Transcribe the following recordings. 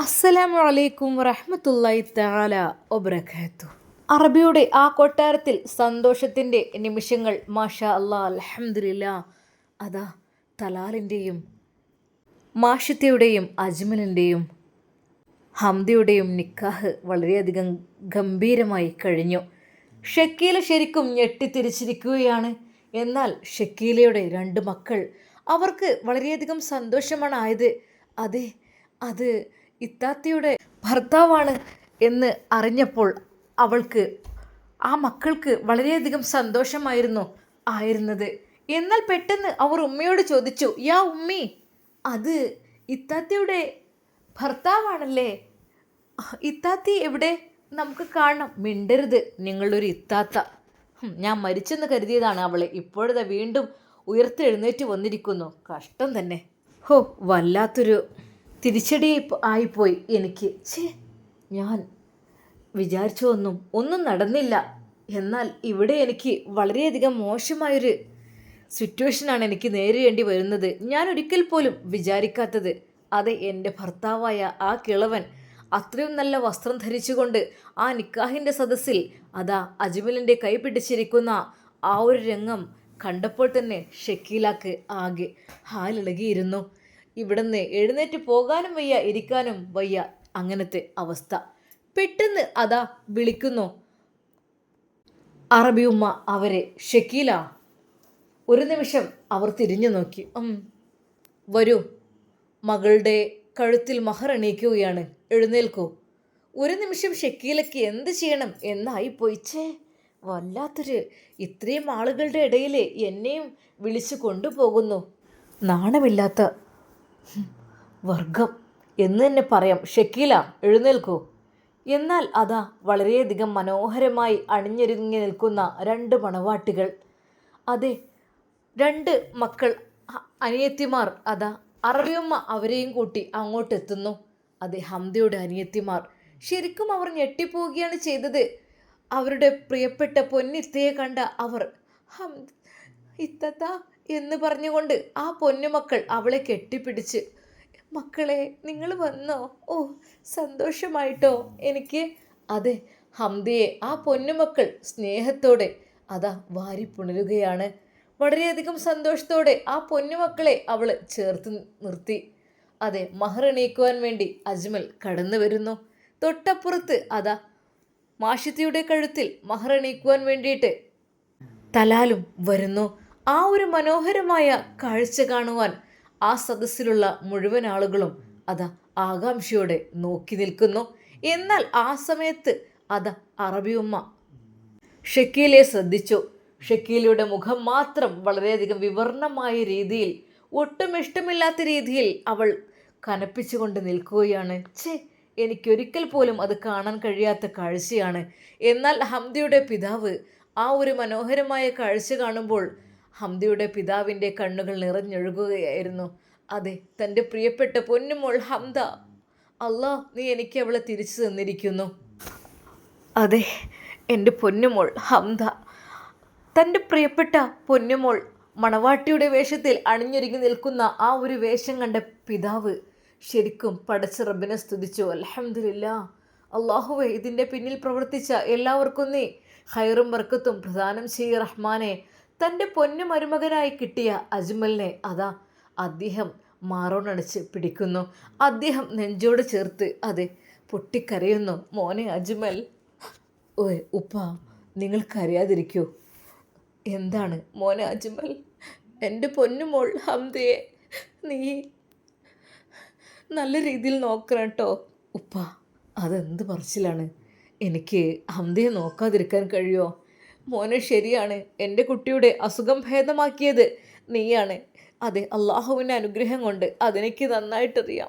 അസ്സലാമു അലൈക്കും വറഹ്മത്തുള്ളാഹി തആല വബറകാതുഹു. അറബിയുടെ ആ കൊട്ടാരത്തിൽ സന്തോഷത്തിന്റെ നിമിഷങ്ങൾ മാഷാ അല്ലാ അലഹമില്ല അതാ തലാലിന്റെയും മാഷിത്തയുടെയും അജ്മലിന്റെയും ഹംദയുടെയും നിക്കാഹ് വളരെയധികം ഗംഭീരമായി കഴിഞ്ഞു. ഷക്കീല ശരിക്കും ഞെട്ടിത്തിരിച്ചിരിക്കുകയാണ്. എന്നാൽ ഷക്കീലയുടെ രണ്ട് മക്കൾ അവർക്ക് വളരെയധികം സന്തോഷമാണ് ആയത്. അതെ അത് ഇത്താത്തയുടെ ഭർത്താവാണ് എന്ന് അറിഞ്ഞപ്പോൾ അവൾക്ക് ആ മക്കൾക്ക് വളരെയധികം സന്തോഷമായിരുന്നു ആയിരുന്നത്. എന്നാൽ പെട്ടെന്ന് അവർ ഉമ്മയോട് ചോദിച്ചു യാ ഉമ്മി അത് ഇത്താത്തയുടെ ഭർത്താവാണല്ലേ? ഇത്താത്തി എവിടെ? നമുക്ക് കാണണം. മിണ്ടരുത് നിങ്ങളൊരു ഇത്താത്ത. ഞാൻ മരിച്ചെന്ന് കരുതിയതാണ് അവളെ. ഇപ്പോഴത്തെ വീണ്ടും ഉയർത്തെഴുന്നേറ്റ് വന്നിരിക്കുന്നു. കഷ്ടം തന്നെ. ഹോ വല്ലാത്തൊരു തിരിച്ചടി ആയിപ്പോയി എനിക്ക്. ഛേ ഞാൻ വിചാരിച്ചു ഒന്നും ഒന്നും നടന്നില്ല. എന്നാൽ ഇവിടെ എനിക്ക് വളരെയധികം മോശമായൊരു സിറ്റുവേഷനാണ് എനിക്ക് നേരിടേണ്ടി വരുന്നത്. ഞാൻ ഒരിക്കൽ പോലും വിചാരിക്കാത്തത് അത് എന്റെ ഭർത്താവായ ആ കിളവൻ അത്രയും നല്ല വസ്ത്രം ധരിച്ചുകൊണ്ട് ആ നിക്കാഹിന്റെ സദസ്സിൽ അതാ അജ്മലിന്റെ കൈ പിടിച്ചിരിക്കുന്ന ആ ഒരു രംഗം കണ്ടപ്പോൾ തന്നെ ഷക്കീലാക്ക് ആകെ ഹാലിളകിയിരുന്നു. ഇവിടുന്ന് എഴുന്നേറ്റ് പോകാനും വയ്യ ഇരിക്കാനും വയ്യ. അങ്ങനത്തെ അവസ്ഥ. പെട്ടെന്ന് അതാ വിളിക്കുന്നു. അറബിയുമ്മ അവരെ ഷക്കീല. ഒരു നിമിഷം അവർ തിരിഞ്ഞു നോക്കി. വരൂ. മകളുടെ കഴുത്തിൽ മഹർ എണീക്കുകയാണ് എഴുന്നേൽക്കൂ. ഒരു നിമിഷം ഷക്കീലയ്ക്ക് എന്ത് ചെയ്യണം എന്നായി പോയിച്ചേ വല്ലാത്തൊരു ഇത്രയും ആളുകളുടെ ഇടയിൽ എന്നെയും വിളിച്ചു കൊണ്ടുപോകുന്നു. നാണമില്ലാത്ത വർഗം എന്ന് തന്നെ പറയാം. ഷക്കീല എഴുന്നേൽക്കൂ. എന്നാൽ അതാ വളരെയധികം മനോഹരമായി അണിഞ്ഞൊരുങ്ങി നിൽക്കുന്ന രണ്ട് മണവാട്ടികൾ. അതെ രണ്ട് മക്കൾ അനിയത്തിമാർ അതാ അറബിയമ്മ അവരെയും കൂട്ടി അങ്ങോട്ടെത്തുന്നു. അതെ ഹംദയുടെ അനിയത്തിമാർ. ശരിക്കും അവർ ഞെട്ടിപ്പോവുകയാണ് ചെയ്തത്. അവരുടെ പ്രിയപ്പെട്ട പൊന്നിത്തയെ കണ്ട അവർ ഹം ഇത്തത്ത എന്ന് പറഞ്ഞുകൊണ്ട് ആ പൊന്നുമക്കൾ അവളെ കെട്ടിപ്പിടിച്ച് മക്കളെ നിങ്ങൾ വന്നോ? ഓ സന്തോഷമായിട്ടോ? എനിക്ക് അതെ ഹംദയെ ആ പൊന്നുമക്കൾ സ്നേഹത്തോടെ അതാ വാരിപ്പുണരുകയാണ് വളരെയധികം സന്തോഷത്തോടെ ആ പൊന്നുമക്കളെ അവൾ ചേർത്ത് നിർത്തി. അതെ മഹർ എണീക്കുവാൻ വേണ്ടി അജ്മൽ കടന്നു വരുന്നു. തൊട്ടപ്പുറത്ത് അതാ മാഷിത്തിയുടെ കഴുത്തിൽ മഹർ എണീക്കുവാൻ വേണ്ടിയിട്ട് തലാലും വരുന്നു. ആ ഒരു മനോഹരമായ കാഴ്ച കാണുവാൻ ആ സദസ്സിലുള്ള മുഴുവൻ ആളുകളും അതാ ആകാംക്ഷയോടെ നോക്കി നിൽക്കുന്നു. എന്നാൽ ആ സമയത്ത് അതാ അറബിയുമ്മ ഷക്കീലെ ശ്രദ്ധിച്ചു. ഷക്കീലയുടെ മുഖം മാത്രം വളരെയധികം വിവർണമായ രീതിയിൽ ഒട്ടും ഇഷ്ടമില്ലാത്ത രീതിയിൽ അവൾ കനപ്പിച്ചുകൊണ്ട് നിൽക്കുകയാണ്. ഛേ എനിക്കൊരിക്കൽ പോലും അത് കാണാൻ കഴിയാത്ത കാഴ്ചയാണ്. എന്നാൽ ഹംദിയുടെ പിതാവ് ആ ഒരു മനോഹരമായ കാഴ്ച കാണുമ്പോൾ ഹംദയുടെ പിതാവിന്റെ കണ്ണുകൾ നിറഞ്ഞൊഴുകുകയായിരുന്നു. അതെ തന്റെ പ്രിയപ്പെട്ട പൊന്നുമോൾ ഹംദ അല്ലാ നീ എനിക്ക് അവളെ തിരിച്ചു തന്നിരിക്കുന്നു. അതെ എന്റെ പൊന്നുമോൾ ഹംദ. തന്റെ പ്രിയപ്പെട്ട പൊന്നുമോൾ മണവാട്ടിയുടെ വേഷത്തിൽ അണിഞ്ഞൊരുങ്ങി നിൽക്കുന്ന ആ ഒരു വേഷം കണ്ട പിതാവ് ശരിക്കും പടച്ച റബ്ബിനെ സ്തുതിച്ചു. അലഹമില്ല അള്ളാഹുവെ ഇതിന്റെ പിന്നിൽ പ്രവർത്തിച്ച എല്ലാവർക്കും നീ ഹൈറും വർക്കത്തും പ്രധാനം ചെയ്യ റഹ്മാനെ. തന്റെ പൊന്നു മരുമകനായി കിട്ടിയ അജ്മലിനെ അതാ അദ്ദേഹം മാറോണടിച്ച് പിടിക്കുന്നു. അദ്ദേഹം നെഞ്ചോട് ചേർത്ത് അതെ പൊട്ടിക്കരയുന്നു. മോനെ അജ്മൽ ഓയ് ഉപ്പ നിങ്ങൾക്കറിയാതിരിക്കൂ. എന്താണ് മോനെ അജ്മൽ? എന്റെ പൊന്നുമോൾ ഹംദയെ നീ നല്ല രീതിയിൽ നോക്കണം കേട്ടോ. ഉപ്പ അതെന്ത് പറച്ചിലാണ്? എനിക്ക് ഹംദയെ നോക്കാതിരിക്കാൻ കഴിയുമോ? മോനെ ശരിയാണ്. എന്റെ കുട്ടിയുടെ അസുഖം ഭേദമാക്കിയത് നീയാണ്. അതെ അള്ളാഹുവിന്റെ അനുഗ്രഹം കൊണ്ട് അതെനിക്ക് നന്നായിട്ടറിയാം.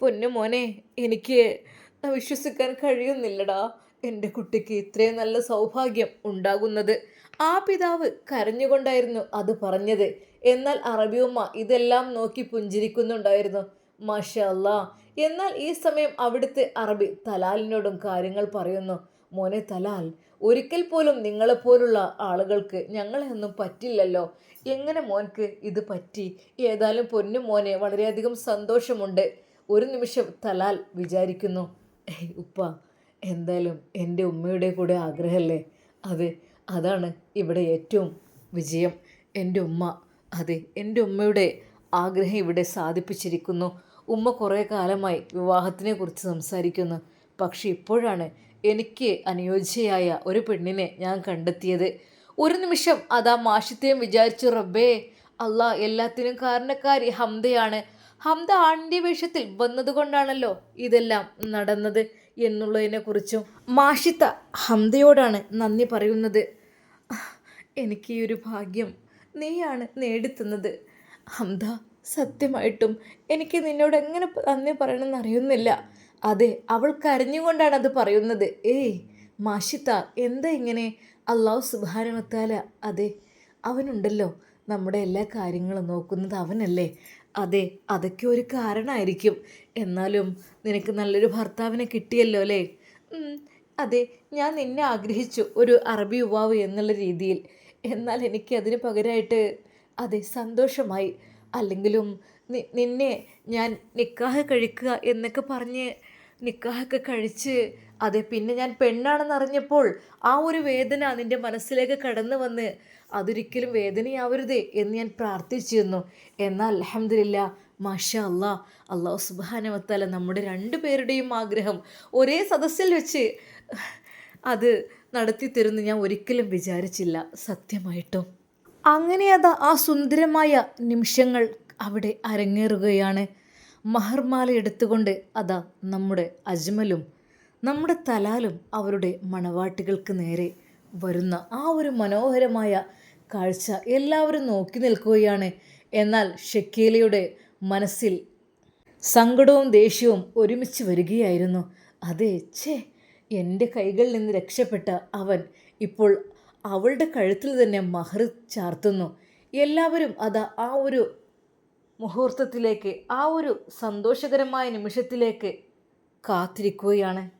പൊന്നു മോനെ എനിക്ക് വിശ്വസിക്കാൻ കഴിയുന്നില്ലടാ. എന്റെ കുട്ടിക്ക് ഇത്രയും നല്ല സൗഭാഗ്യം ഉണ്ടാകുന്നത്. ആ പിതാവ് കരഞ്ഞുകൊണ്ടായിരുന്നു അത് പറഞ്ഞത്. എന്നാൽ അറബിയുമ്മ ഇതെല്ലാം നോക്കി പുഞ്ചിരിക്കുന്നുണ്ടായിരുന്നു. മാഷാ എന്നാൽ ഈ സമയം അവിടുത്തെ അറബി തലാലിനോടും കാര്യങ്ങൾ പറയുന്നു. മോനെ തലാൽ ഒരിക്കൽ പോലും നിങ്ങളെപ്പോലുള്ള ആളുകൾക്ക് ഞങ്ങളെ ഒന്നും പറ്റില്ലല്ലോ. എങ്ങനെ മോൻക്ക് ഇത് പറ്റി? ഏതായാലും പൊന്നു മോനെ വളരെയധികം സന്തോഷമുണ്ട്. ഒരു നിമിഷം തലാൽ വിചാരിക്കുന്നു "ഏയ് ഉപ്പ എന്തായാലും എന്റെ ഉമ്മയുടെ കൂടെ ആഗ്രഹമല്ലേ? അതെ അതാണ് ഇവിടെ ഏറ്റവും വിജയം. എന്റെ ഉമ്മ അതെ എന്റെ ഉമ്മയുടെ ആഗ്രഹം ഇവിടെ സാധിപ്പിച്ചിരിക്കുന്നു. ഉമ്മ കുറേ കാലമായി വിവാഹത്തിനെ കുറിച്ച് സംസാരിക്കുന്നു. പക്ഷെ ഇപ്പോഴാണ് എനിക്ക് അനുയോജ്യയായ ഒരു പെണ്ണിനെ ഞാൻ കണ്ടെത്തിയത്. ഒരു നിമിഷം അതാ മാഷിത്തെയും വിചാരിച്ചു റബ്ബേ അല്ലാ എല്ലാത്തിനും കാരണക്കാരി ഹംദയാണ്. ഹംദ ആണിന്റെ വേഷത്തിൽ വന്നതുകൊണ്ടാണല്ലോ ഇതെല്ലാം നടന്നത് എന്നുള്ളതിനെക്കുറിച്ചും മാഷിത്ത ഹംദയോടാണ് നന്ദി പറയുന്നത്. എനിക്ക് ഈ ഒരു ഭാഗ്യം നീയാണ് നേടിത്തുന്നത്. ഹംദ സത്യമായിട്ടും എനിക്ക് നിന്നോട് എങ്ങനെ നന്ദി പറയണമെന്ന് അറിയുന്നില്ല. അതെ അവൾ കരഞ്ഞുകൊണ്ടാണ് അത് പറയുന്നത്. ഏയ് മാഷിത്ത എന്താ ഇങ്ങനെ? അള്ളാഹു സുബാനമത്താല അതെ അവനുണ്ടല്ലോ. നമ്മുടെ എല്ലാ കാര്യങ്ങളും നോക്കുന്നത് അവനല്ലേ? അതെ അതൊക്കെ ഒരു കാരണമായിരിക്കും എന്നാലും നിനക്ക് നല്ലൊരു ഭർത്താവിനെ കിട്ടിയല്ലോ അല്ലേ? അതെ ഞാൻ നിന്നെ ആഗ്രഹിച്ചു ഒരു അറബി യുവാവ് എന്നുള്ള രീതിയിൽ. എന്നാൽ എനിക്ക് അതിന് പകരമായിട്ട് അതെ സന്തോഷമായി. അല്ലെങ്കിലും നിന്നെ ഞാൻ നിക്കാഹ് കഴിക്കുക എന്നൊക്കെ പറഞ്ഞ് നിക്കാഹൊക്കെ കഴിച്ച് അതെ പിന്നെ ഞാൻ പെണ്ണാണെന്ന് അറിഞ്ഞപ്പോൾ ആ ഒരു വേദന നിന്റെ മനസ്സിലേക്ക് കടന്നു വന്ന് അതൊരിക്കലും വേദനയാവരുതേ എന്ന് ഞാൻ പ്രാർത്ഥിച്ചിരുന്നു. എന്നാൽ അലഹമില്ല മാഷ അല്ലാ അള്ളാഹു സുബാനവത്താല നമ്മുടെ രണ്ടു പേരുടെയും ആഗ്രഹം ഒരേ സദസ്സിൽ വെച്ച് അത് നടത്തി തരുമെന്ന് ഞാൻ ഒരിക്കലും വിചാരിച്ചില്ല സത്യമായിട്ടും. അങ്ങനെ അതാ ആ സുന്ദരമായ നിമിഷങ്ങൾ അവിടെ അരങ്ങേറുകയാണ്. മഹർമാല എടുത്തുകൊണ്ട് അതാ നമ്മുടെ അജ്മലും നമ്മുടെ തലാലും അവരുടെ മണവാട്ടികൾക്ക് നേരെ വരുന്ന ആ ഒരു മനോഹരമായ കാഴ്ച എല്ലാവരും നോക്കി നിൽക്കുകയാണ്. എന്നാൽ ഷക്കീലയുടെ മനസ്സിൽ സങ്കടവും ദേഷ്യവും ഒരുമിച്ച് വരികയായിരുന്നു. അതെ ഛേ എന്റെ കൈകളിൽ നിന്ന് രക്ഷപ്പെട്ട അവൻ ഇപ്പോൾ അവളുടെ കഴുത്തിൽ തന്നെ മഹർ ചാർത്തുന്നു. എല്ലാവരും അത് ആ ഒരു മുഹൂർത്തത്തിലേക്ക് ആ ഒരു സന്തോഷകരമായ നിമിഷത്തിലേക്ക് കാത്തിരിക്കുകയാണ്.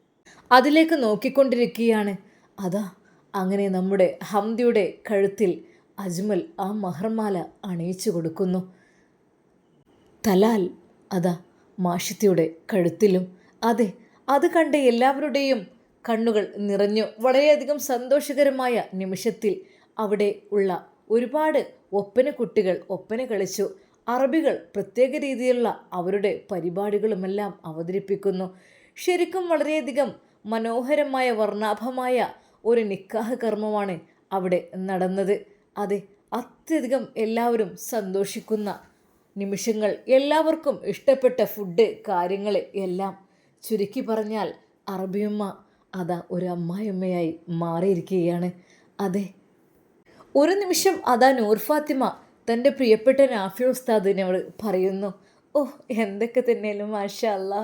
അതിലേക്ക് നോക്കിക്കൊണ്ടിരിക്കുകയാണ്. അതാ അങ്ങനെ നമ്മുടെ ഹംദിയുടെ കഴുത്തിൽ അജ്മൽ ആ മഹർമാല അണിയിച്ചു കൊടുക്കുന്നു. തലാൽ അതാ മാഷിത്തിയുടെ കഴുത്തിലും. അതെ അത് കണ്ട് എല്ലാവരുടെയും കണ്ണുകൾ നിറഞ്ഞു. വളരെയധികം സന്തോഷകരമായ നിമിഷത്തിൽ അവിടെ ഉള്ള ഒരുപാട് ഒപ്പന കുട്ടികൾ ഒപ്പന കളിച്ചു. അറബികൾ പ്രത്യേക രീതിയിലുള്ള അവരുടെ പരിപാടികളുമെല്ലാം അവതരിപ്പിക്കുന്നു. ശരിക്കും വളരെയധികം മനോഹരമായ വർണാഭമായ ഒരു നിക്കാഹ് കർമ്മമാണ് അവിടെ നടന്നത്. അതെ അത്യധികം എല്ലാവരും സന്തോഷിക്കുന്ന നിമിഷങ്ങൾ എല്ലാവർക്കും ഇഷ്ടപ്പെട്ട ഫുഡ് കാര്യങ്ങൾ എല്ലാം. ചുരുക്കി പറഞ്ഞാൽ അറബിയമ്മ അതാ ഒരു അമ്മായിയമ്മയായി മാറിയിരിക്കുകയാണ്. അതെ ഒരു നിമിഷം അതാ നൂർ ഫാത്തിമ തന്റെ പ്രിയപ്പെട്ട നാഫി ഉസ്താദിനോട് പറയുന്നു ഓ എന്തൊക്കെ തന്നെയാലും മാഷാ അല്ല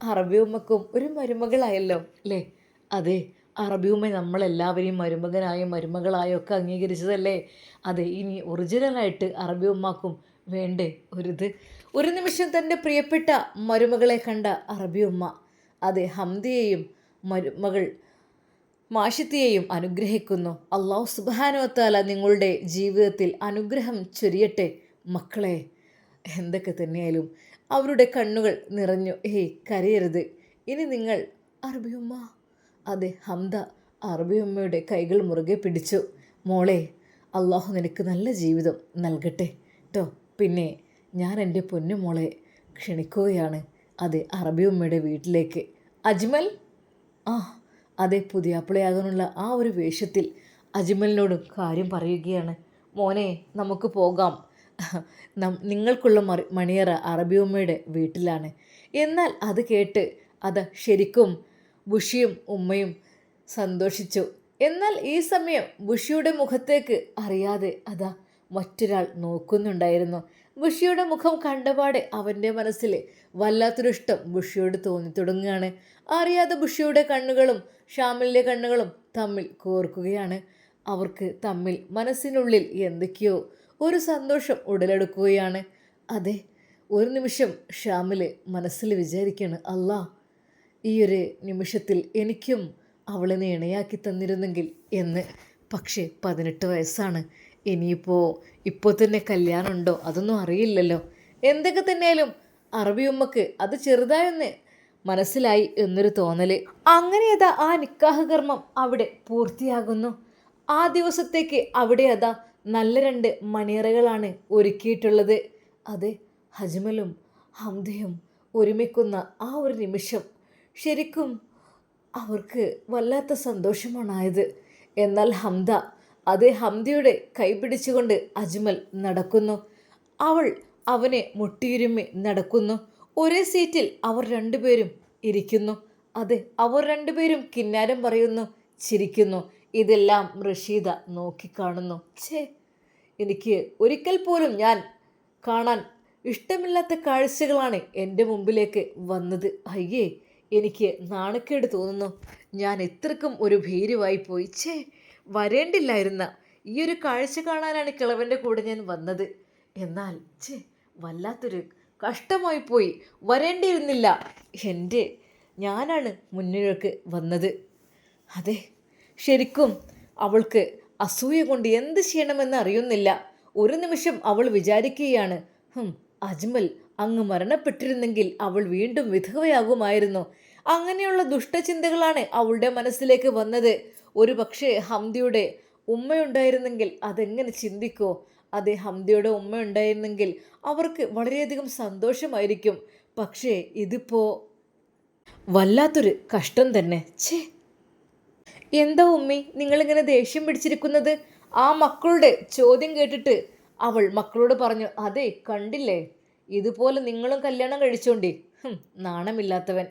അറബി ഉമ്മക്കും ഒരു മരുമകളായല്ലോ അല്ലേ? അതെ അറബി ഉമ്മ നമ്മളെല്ലാവരെയും മരുമകനായും മരുമകളായും ഒക്കെ അംഗീകരിച്ചതല്ലേ? അതെ ഇനി ഒറിജിനലായിട്ട് അറബി ഉമ്മാക്കും വേണ്ടേ ഒരിത്? ഒരു നിമിഷം തന്റെ പ്രിയപ്പെട്ട മരുമകളെ കണ്ട അറബി ഉമ്മ അതെ ഹംദിയെയും മരുമകൾ മാഷിത്തിയെയും അനുഗ്രഹിക്കുന്നു. അള്ളാഹു സുബാനുവത്താല നിങ്ങളുടെ ജീവിതത്തിൽ അനുഗ്രഹം ചൊരിയട്ടെ. മക്കളെ എന്തൊക്കെ തന്നെയായാലും അവരുടെ കണ്ണുകൾ നിറഞ്ഞു ഏയ് കരയരുത്. ഇനി നിങ്ങൾ അറബിയമ്മ? അതെ ഹംദ അറബിയമ്മയുടെ കൈകൾ മുറുകെ പിടിച്ചു. മോളെ അള്ളാഹു നിനക്ക് നല്ല ജീവിതം നൽകട്ടെ. കേട്ടോ പിന്നെ ഞാൻ എന്റെ പൊന്നു മോളെ ക്ഷണിക്കുകയാണ്. അതെ അറബിയമ്മയുടെ വീട്ടിലേക്ക്. അജ്മൽ? ആ അതെ പുതിയാപ്പിളയാകാനുള്ള ആ ഒരു വേഷത്തിൽ അജ്മലിനോടും കാര്യം പറയുകയാണ്. മോനെ നമുക്ക് പോകാം. നിങ്ങൾക്കുള്ള മറി മണിയറ അറബിയമ്മയുടെ വീട്ടിലാണ്. എന്നാൽ അത് കേട്ട് അത് ശരിക്കും ബുഷിയും ഉമ്മയും സന്തോഷിച്ചു. എന്നാൽ ഈ സമയം ബുഷിയുടെ മുഖത്തേക്ക് അറിയാതെ അതാ മറ്റൊരാൾ നോക്കുന്നുണ്ടായിരുന്നു. ബുഷിയുടെ മുഖം കണ്ടപാടെ അവന്റെ മനസ്സിൽ വല്ലാത്തൊരു ഇഷ്ടം ബുഷിയോട് തോന്നി തുടങ്ങുകയാണ്. അറിയാതെ ബുഷിയുടെ കണ്ണുകളും ഷാമിലിന്റെ കണ്ണുകളും തമ്മിൽ കോർക്കുകയാണ്. അവർക്ക് തമ്മിൽ മനസ്സിനുള്ളിൽ എന്തൊക്കെയോ ഒരു സന്തോഷം ഉടലെടുക്കുകയാണ്. അതെ ഒരു നിമിഷം ഷാമിൽ മനസ്സിൽ വിചാരിക്കുകയാണ് അല്ലാ ഈ ഒരു നിമിഷത്തിൽ എനിക്കും അവളെ ഇണയാക്കി തന്നിരുന്നെങ്കിൽ എന്ന്. പക്ഷേ പതിനെട്ട് വയസ്സാണ്. ഇനിയിപ്പോൾ ഇപ്പോൾ തന്നെ കല്യാണമുണ്ടോ? അതൊന്നും അറിയില്ലല്ലോ. എന്തൊക്കെ തന്നെയാലും അറബിയുമ്മക്ക് അത് ചെറുതായൊന്ന് മനസ്സിലായി എന്നൊരു തോന്നൽ. അങ്ങനെ അതാ ആ നിക്കാഹ് കർമ്മം അവിടെ പൂർത്തിയാകുന്നു. ആ ദിവസത്തേക്ക് അവിടെ അതാ നല്ല രണ്ട് മണിയറകളാണ് ഒരുക്കിയിട്ടുള്ളത്. അത് ഹജ്മലും ഹംദയും ഒരുമിക്കുന്ന ആ ഒരു നിമിഷം ശരിക്കും അവർക്ക് വല്ലാത്ത സന്തോഷമാണായത്. എന്നാൽ ഹംദ അതേ ഹംദയുടെ കൈപിടിച്ചുകൊണ്ട് അജ്മൽ നടക്കുന്നു. അവൾ അവനെ മുട്ടിയിരുമ്മി നടക്കുന്നു. ഒരേ സീറ്റിൽ അവർ രണ്ടുപേരും ഇരിക്കുന്നു. അതെ അവർ രണ്ടുപേരും കിന്നാരം പറയുന്നു ചിരിക്കുന്നു. ഇതെല്ലാം റഷീദ നോക്കിക്കാണുന്നു. ഛേ എനിക്ക് ഒരിക്കൽ പോലും ഞാൻ കാണാൻ ഇഷ്ടമില്ലാത്ത കാഴ്ചകളാണ് എന്റെ മുമ്പിലേക്ക് വന്നത്. അയ്യേ എനിക്ക് നാണക്കേട് തോന്നുന്നു. ഞാൻ ഇത്രക്കും ഒരു ഭീരുവായി പോയി. ഛേ വരേണ്ടില്ലായിരുന്ന ഈ ഒരു കാഴ്ച കാണാനാണ് കിളവന്റെ കൂടെ ഞാൻ വന്നത്. എന്നാൽ ഛേ വല്ലാത്തൊരു കഷ്ടമായി പോയി. വരേണ്ടിയിരുന്നില്ല. എന്റെ ഞാനാണ് മുന്നിലേക്ക് വന്നത്. അതെ ശരിക്കും അവൾക്ക് അസൂയ കൊണ്ട് എന്ത് ചെയ്യണമെന്ന് അറിയുന്നില്ല. ഒരു നിമിഷം അവൾ വിചാരിക്കുകയാണ് അജ്മൽ അങ്ങ് മരണപ്പെട്ടിരുന്നെങ്കിൽ അവൾ വീണ്ടും വിധവയാകുമായിരുന്നു. അങ്ങനെയുള്ള ദുഷ്ടചിന്തകളാണ് അവളുടെ മനസ്സിലേക്ക് വന്നത്. ഒരു പക്ഷേ ഹംദിയുടെ ഉമ്മയുണ്ടായിരുന്നെങ്കിൽ അതെങ്ങനെ ചിന്തിക്കോ? അതെ ഹംദിയുടെ ഉമ്മ ഉണ്ടായിരുന്നെങ്കിൽ അവർക്ക് വളരെയധികം സന്തോഷമായിരിക്കും. പക്ഷേ ഇതിപ്പോ വല്ലാത്തൊരു കഷ്ടം തന്നെ. ഛേ. എന്താ ഉമ്മി നിങ്ങളിങ്ങനെ ദേഷ്യം പിടിച്ചിരിക്കുന്നത്? ആ മക്കളുടെ ചോദ്യം കേട്ടിട്ട് അവൾ മക്കളോട് പറഞ്ഞു അതെ കണ്ടില്ലേ? ഇതുപോലെ നിങ്ങളും കല്യാണം കഴിച്ചോണ്ടി. നാണമില്ലാത്തവൻ.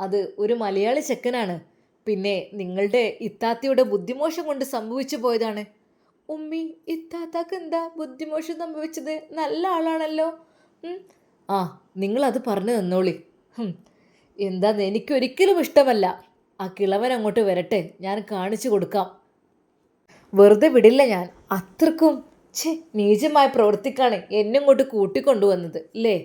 അത് ഒരു മലയാളി ചെക്കനാണ്. പിന്നെ നിങ്ങളുടെ ഇത്താത്തയുടെ ബുദ്ധിമോശം കൊണ്ട് സംഭവിച്ചു പോയതാണ്. ഉമ്മി ഇത്താത്താക്ക് എന്താ ബുദ്ധിമോശം സംഭവിച്ചത്? നല്ല ആളാണല്ലോ. ആ നിങ്ങളത് പറഞ്ഞു തന്നോളി. എന്താന്ന് എനിക്കൊരിക്കലും ഇഷ്ടമല്ല. ആ കിളവൻ അങ്ങോട്ട് വരട്ടെ ഞാൻ കാണിച്ചു കൊടുക്കാം. വെറുതെ വിടില്ല ഞാൻ. അത്രക്കും ഛേ നീചമായ പ്രവൃത്തിക്കാണ് എന്നെ ഇങ്ങോട്ട് കൂട്ടിക്കൊണ്ടുവന്നത് അല്ലേ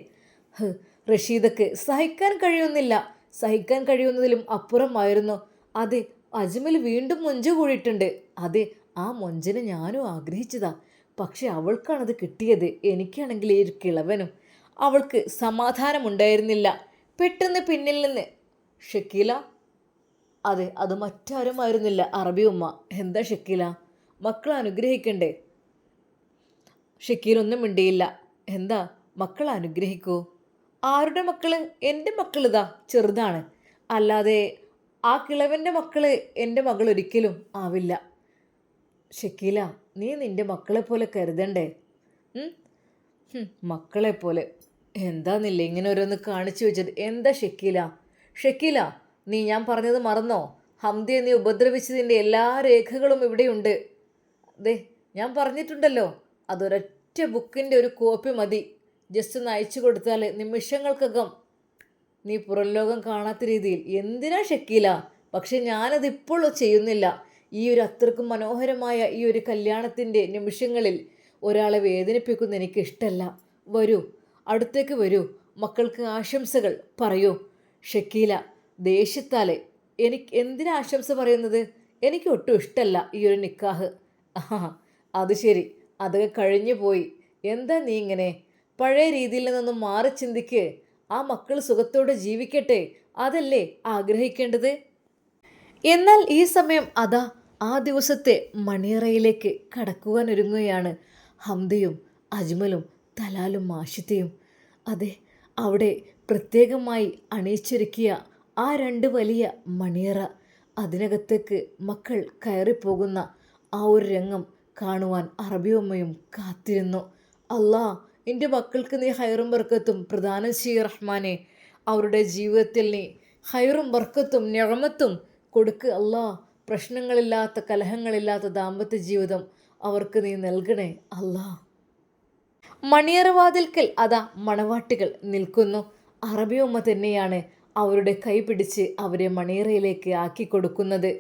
റഷീദക്ക് സഹിക്കാൻ കഴിയുന്നില്ല. സഹിക്കാൻ കഴിയുന്നതിലും അപ്പുറമായിരുന്നു. അതെ അജ്മൽ വീണ്ടും മുഞ്ചു കൂടിയിട്ടുണ്ട് അതെ ആ മൊഞ്ചനെ ഞാനും ആഗ്രഹിച്ചതാ. പക്ഷെ അവൾക്കാണത് കിട്ടിയത്. എനിക്കാണെങ്കിൽ ഈ കിളവനും. അവൾക്ക് സമാധാനമുണ്ടായിരുന്നില്ല. പെട്ടെന്ന് പിന്നിൽ നിന്ന് ഷക്കീല അതെ അത് മറ്റാരുമായിരുന്നില്ല അറബി ഉമ്മ. എന്താ ഷക്കീല? മക്കളെ അനുഗ്രഹിക്കണ്ടേ? ഷക്കീൽ ഒന്നും മിണ്ടിയില്ല. എന്താ? മക്കളെ അനുഗ്രഹിക്കൂ? ആരുടെ മക്കൾ എന്റെ മക്കൾ ഇതാ ചെറുതാണ്. അല്ലാതെ ആ കിളവന്റെ മക്കൾ എന്റെ മകൾ ഒരിക്കലും ആവില്ല. ഷക്കീല നീ നിന്റെ മക്കളെ പോലെ കരുതണ്ടേ? മക്കളെ പോലെ. എന്താന്നില്ല ഇങ്ങനെ ഓരോന്ന് കാണിച്ചു വെച്ചത്? എന്താ ഷക്കീല? ഷക്കീല നീ ഞാൻ പറഞ്ഞത് മറന്നോ? ഹംദിയെ നീ ഉപദ്രവിച്ചതിന്റെ എല്ലാ രേഖകളും ഇവിടെയുണ്ട്. അതെ ഞാൻ പറഞ്ഞിട്ടുണ്ടല്ലോ അതൊരൊറ്റ ബുക്കിന്റെ ഒരു കോപ്പി മതി. ജസ്റ്റ് ഒന്ന് അയച്ചു കൊടുത്താൽ നിമിഷങ്ങൾക്കകം. നീ പുറം ലോകം കാണാത്ത രീതിയിൽ. എന്തിനാ ഷക്കീല? പക്ഷെ ഞാനത് ഇപ്പോൾ ചെയ്യുന്നില്ല. ഈ ഒരു അത്രക്കും മനോഹരമായ ഈ ഒരു കല്യാണത്തിന്റെ നിമിഷങ്ങളിൽ ഒരാളെ വേദനിപ്പിക്കുന്ന എനിക്ക് ഇഷ്ടമല്ല വരൂ അടുത്തേക്ക് വരൂ. മക്കൾക്ക് ആശംസകൾ പറയൂ. ഷക്കീല ദേഷ്യത്താലെ എനിക്ക് എന്തിനാ ആശംസ പറയുന്നത്? എനിക്ക് ഒട്ടും ഇഷ്ടമല്ല ഈ ഒരു നിക്കാഹ്. ആ അത് ശരി. അതൊക്കെ കഴിഞ്ഞു പോയി. എന്താ നീ ഇങ്ങനെ? പഴയ രീതിയിൽ നിന്നൊന്നും മാറി ചിന്തിക്ക്. ആ മക്കൾ സുഖത്തോടെ ജീവിക്കട്ടെ. അതല്ലേ ആഗ്രഹിക്കേണ്ടത്? എന്നാൽ ഈ സമയം അതാ. ആ ദിവസത്തെ മണിയറയിലേക്ക് കടക്കുവാൻ ഒരുങ്ങുകയാണ് ഹംദയും അജ്മലും തലാലും മാഷിത്തയും. അതെ അവിടെ പ്രത്യേകമായി അണിയിച്ചൊരുക്കിയ ആ രണ്ട് വലിയ മണിയറ അതിനകത്തേക്ക് മക്കൾ കയറിപ്പോകുന്ന ആ ഒരു രംഗം കാണുവാൻ അറബിയമ്മയും കാത്തിരുന്നു. അല്ലാ എന്റെ മക്കൾക്ക് നീ ഹൈറും ബർക്കത്തും പ്രധാനം ചെയ്യ റഹ്മാനെ. അവരുടെ ജീവിതത്തിൽ നീ ഹൈറും ബർക്കത്തും ഞഴമത്തും കൊടുക്ക് അല്ലാ പ്രശ്നങ്ങളില്ലാത്ത കലഹങ്ങളില്ലാത്ത ദാമ്പത്യ ജീവിതം അവർക്ക് നീ നൽകണേ അല്ലാ. മണിയറവാതിൽക്കൽ അതാ മണവാട്ടികൾ നിൽക്കുന്നു. അറബിയമ്മ തന്നെയാണ് അവരുടെ കൈ പിടിച്ച് അവരെ മണിയറയിലേക്ക് ആക്കി കൊടുക്കുന്നത്.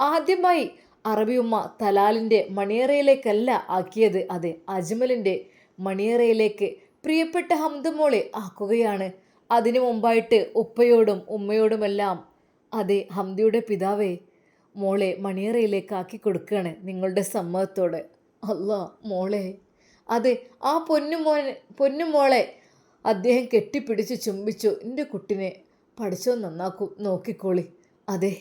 ആദ്യമായി അറബിയമ്മ തലാലിന്റെ മണിയറയിലേക്കല്ല ആക്കിയത് അതെ അജ്മലിന്റെ മണിയറയിലേക്ക് പ്രിയപ്പെട്ട ഹംദമോളെ ആക്കുകയാണ്. അതിനു മുമ്പായിട്ട് ഉപ്പയോടും ഉമ്മയോടുമെല്ലാം അതെ ഹംദിയുടെ പിതാവേ മോളെ മണിയറയിലേക്ക് ആക്കി കൊടുക്കുകയാണ് നിങ്ങളുടെ സമ്മതത്തോടെ. അല്ല മോളെ. അതെ ആ പൊന്നുമോനെ പൊന്നുമോളെ അദ്ദേഹം കെട്ടിപ്പിടിച്ച് ചുംബിച്ചു. എന്റെ കുട്ടിനെ പഠിച്ചോ നന്നാക്കും നോക്കിക്കോളി. അതെ.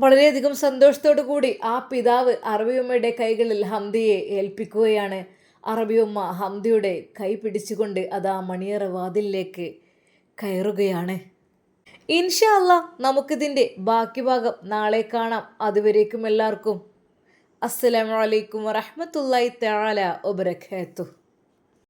വളരെയധികം സന്തോഷത്തോടു കൂടി ആ പിതാവ് അറബിയമ്മയുടെ കൈകളിൽ ഹംദിയെ ഏൽപ്പിക്കുകയാണ്. അറബിയമ്മ ഹംദിയുടെ കൈ പിടിച്ചുകൊണ്ട് അതാ മണിയറ വാതിലിലേക്ക് കയറുകയാണ്. ഇൻഷാ നമുക്കിതിന്റെ ബാക്കി ഭാഗം നാളെ കാണാം. അതുവരേക്കും എല്ലാവർക്കും. അസ്സലാമു അലൈക്കും വറഹ്മത്തുള്ളാഹി തആല വബറകാതുഹു.